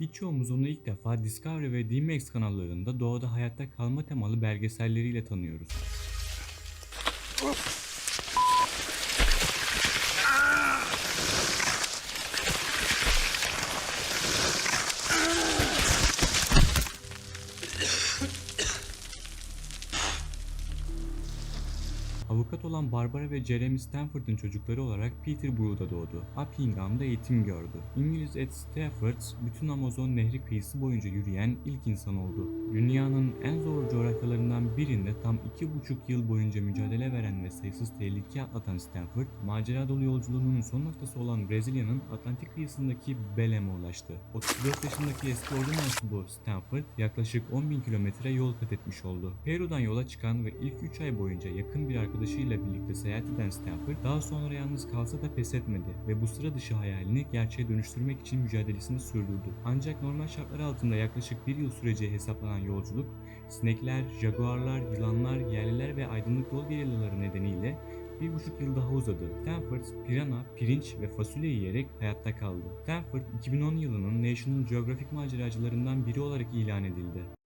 Birçoğumuz onu ilk defa Discovery ve DMX kanallarında doğada hayatta kalma temalı belgeselleriyle tanıyoruz. Avukat olan Barbara ve Jeremy Stanford'ın çocukları olarak Peter Brew'da doğdu. Uppingham'da eğitim gördü. İngiliz Ed Stafford, bütün Amazon nehri kıyısı boyunca yürüyen ilk insan oldu. Dünyanın en zor coğrafyalarından birinde tam iki buçuk yıl boyunca mücadele veren ve sayısız tehlike atlatan Stanford, macera dolu yolculuğunun son noktası olan Brezilya'nın Atlantik kıyısındaki Belem'e ulaştı. 34 yaşındaki eski ordu mensubu Stanford, yaklaşık 10.000 kilometre yol kat etmiş oldu. Peru'dan yola çıkan ve ilk 3 ay boyunca yakın bir arkadaşıyla birlikte seyahat eden Stanford, daha sonra yalnız kalsa da pes etmedi ve bu sıra dışı hayalini gerçeğe dönüştürmek için mücadelesini sürdürdü. Ancak normal şartlar altında yaklaşık bir yıl süreceği hesaplanan yolculuk, sinekler, jaguarlar, yılanlar, yerliler ve aydınlık yol gerillaları nedeniyle bir buçuk yıl daha uzadı. Stanford, pirana, pirinç ve fasulye yiyerek hayatta kaldı. Stanford, 2010 yılının National Geographic maceracılarından biri olarak ilan edildi.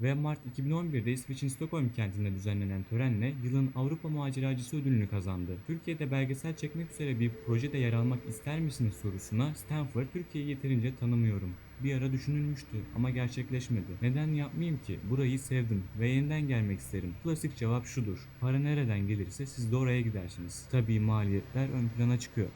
Ve Mart 2011'de İsveç'in Stockholm kentinde düzenlenen törenle yılın Avrupa Maceracısı ödülünü kazandı. Türkiye'de belgesel çekmek üzere bir projede yer almak ister misiniz sorusuna Stanford Türkiye'yi yeterince tanımıyorum. Bir ara düşünülmüştü ama gerçekleşmedi. Neden yapmayayım ki? Burayı sevdim ve yeniden gelmek isterim. Klasik cevap şudur. Para nereden gelirse siz de oraya gidersiniz. Tabii maliyetler ön plana çıkıyor.